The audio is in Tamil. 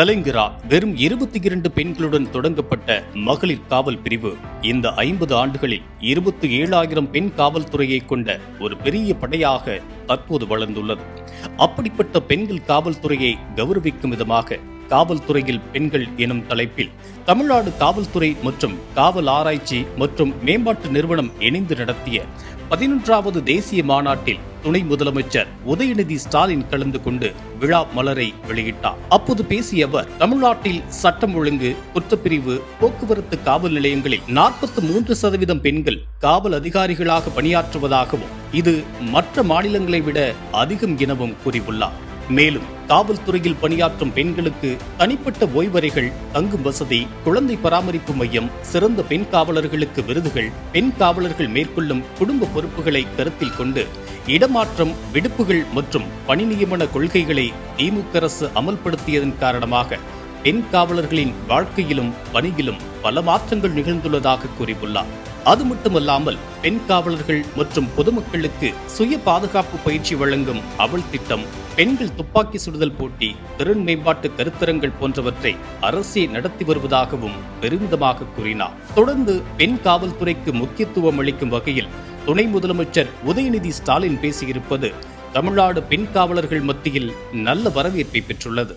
கலைஞரா வெறும் இருபத்தி இரண்டு பெண்களுடன் தொடங்கப்பட்ட மகளிர் காவல் பிரிவு. இந்த ஐம்பது ஆண்டுகளில் இருபத்தி ஏழாயிரம் பெண் காவல்துறையை கொண்ட ஒரு பெரிய படையாக தற்போது வளர்ந்துள்ளது. அப்படிப்பட்ட பெண்கள் காவல்துறையை கௌரவிக்கும் விதமாக காவல்துறையில் பெண்கள் எனும் தலைப்பில் தமிழ்நாடு காவல்துறை மற்றும் காவல் ஆராய்ச்சி மற்றும் மேம்பாட்டு நிறுவனம் இணைந்து நடத்திய பதினொன்றாவது தேசிய மாநாட்டில் துணை முதலமைச்சர் உதயநிதி ஸ்டாலின் கலந்து கொண்டு விழா மலரை வெளியிட்டார். அப்போது பேசிய அவர் தமிழ்நாட்டில் சட்டம் ஒழுங்கு குற்றப்பிரிவு போக்குவரத்து காவல் நிலையங்களில் நாற்பத்தி மூன்று சதவீதம் பெண்கள் காவல் அதிகாரிகளாக பணியாற்றுவதாகவும் இது மற்ற மாநிலங்களை விட அதிகம் எனவும் கூறியுள்ளார். மேலும் காவல்துறையில் பணியாற்றும் பெண்களுக்கு தனிப்பட்ட ஓய்வறைகள் தங்கும் வசதி குழந்தை பராமரிப்பு மையம் சிறந்த பெண் காவலர்களுக்கு விருதுகள் பெண் காவலர்கள் மேற்கொள்ளும் குடும்ப பொறுப்புகளை கருத்தில் கொண்டு இடமாற்றம் விடுப்புகள் மற்றும் பணி நியமன கொள்கைகளை திமுக அரசு அமல்படுத்தியதன் காரணமாக பெண் காவலர்களின் வாழ்க்கையிலும் பணியிலும் பல மாற்றங்கள் நிகழ்ந்துள்ளதாக கூறியுள்ளார். அது மட்டுமல்லாமல் பெண் காவலர்கள் மற்றும் பொதுமக்களுக்கு சுய பாதுகாப்பு பயிற்சி வழங்கும் அவள் திட்டம் பெண்கள் துப்பாக்கி சுடுதல் போட்டி திறன் மேம்பாட்டு கருத்தரங்கள் போன்றவற்றை அரசே நடத்தி வருவதாகவும் பெருமிதமாக கூறினார். தொடர்ந்து பெண் காவல்துறைக்கு முக்கியத்துவம் அளிக்கும் வகையில் துணை முதலமைச்சர் உதயநிதி ஸ்டாலின் பேசியிருப்பது தமிழ்நாடு பெண் காவலர்கள் மத்தியில் நல்ல வரவேற்பை பெற்றுள்ளது.